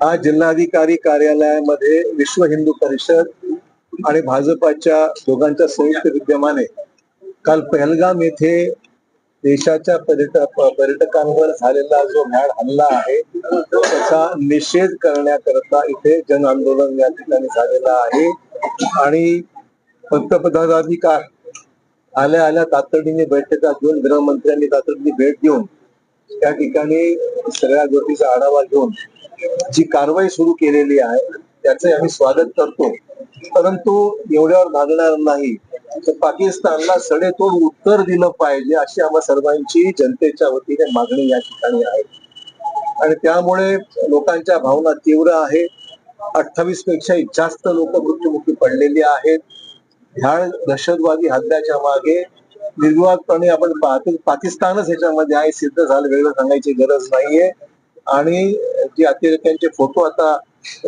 आज जिल्हाधिकारी कार्यालयामध्ये विश्व हिंदू परिषद आणि भाजपाच्या दोघांच्या संयुक्त विद्यमाने काल पहलगाम येथे देशाच्या पर्यटक पर्यटकांवर झालेला जो भ्याड हल्ला आहे त्याचा निषेध करण्याकरता इथे जन आंदोलन या ठिकाणी झालेलं आहे. आणि पंतप्रधानाधिकार आल्या आल्या तातडीने बैठका घेऊन गृहमंत्र्यांनी तातडीने भेट देऊन त्या ठिकाणी सगळ्या गोष्टीचा आढावा घेऊन जी कारवाई सुरू केलेली आहे त्याचे आम्ही स्वागत करतो. परंतु एवढ्यावर भागणार नाही. तर पाकिस्तानला सडेतोड उत्तर दिलं पाहिजे अशी आम्हा सर्वांची जनतेच्या वतीने मागणी या ठिकाणी आहे. आणि त्यामुळे लोकांच्या भावना तीव्र आहे अठ्ठावीस पेक्षाही जास्त लोक मृत्युमुखी पडलेली आहेत. ह्या दहशतवादी हल्ल्याच्या मागे निर्विवादपणे आपण पाहतो पाकिस्तानच ह्याच्यामध्ये आहे सिद्ध झालं वेगळं सांगायची गरज नाहीये. आणि जे अतिरेक्यांचे फोटो आता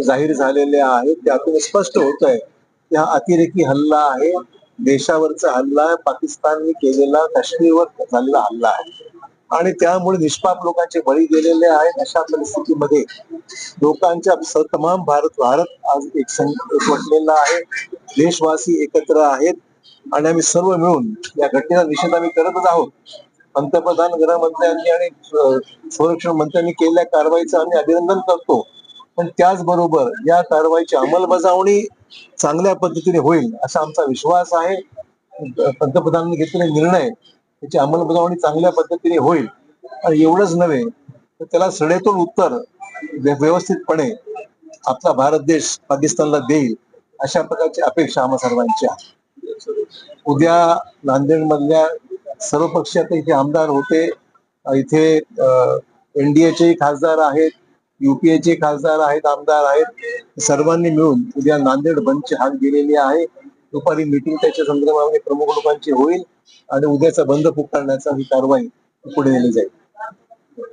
जाहीर झालेले आहेत त्यातून स्पष्ट होत आहे की हा अतिरेकी हल्ला आहे देशावरचा हल्ला आहे पाकिस्तानने केलेला काश्मीरवर झालेला हल्ला आहे. आणि त्यामुळे निष्पाप लोकांचे बळी गेलेले आहेत अशा परिस्थितीमध्ये लोकांच्या तमाम भारत भारत आज एक संघ एकवटलेला आहे. देशवासी एकत्र आहेत. आणि आम्ही सर्व मिळून या घटनेचा निषेध आम्ही करतच आहोत. पंतप्रधान गृहमंत्र्यांनी आणि संरक्षण मंत्र्यांनी केलेल्या कारवाईचं आम्ही अभिनंदन करतो. पण त्याचबरोबर या कारवाईची अंमलबजावणी चांगल्या पद्धतीने होईल असा आमचा विश्वास आहे. पंतप्रधानांनी घेतलेले निर्णय त्याची अंमलबजावणी चांगल्या पद्धतीने होईल. आणि एवढंच नव्हे तर त्याला सडेतोड उत्तर व्यवस्थितपणे आपला भारत देश पाकिस्तानला देईल अशा प्रकारची अपेक्षा आम्हा सर्वांची आहे. उद्या नांदेड मधल्या सर्व पक्षाचे इथे आमदार होते. इथे एनडीएचे खासदार आहेत युपीएचे खासदार आहेत आमदार आहेत. सर्वांनी मिळून उद्या नांदेड बंदची हाक दिलेली आहे. दुपारी मिटिंग त्याच्या संदर्भामध्ये प्रमुख लोकांची होईल आणि उद्याचा बंद पुकारण्याचा ही कारवाई पुढे नेली जाईल.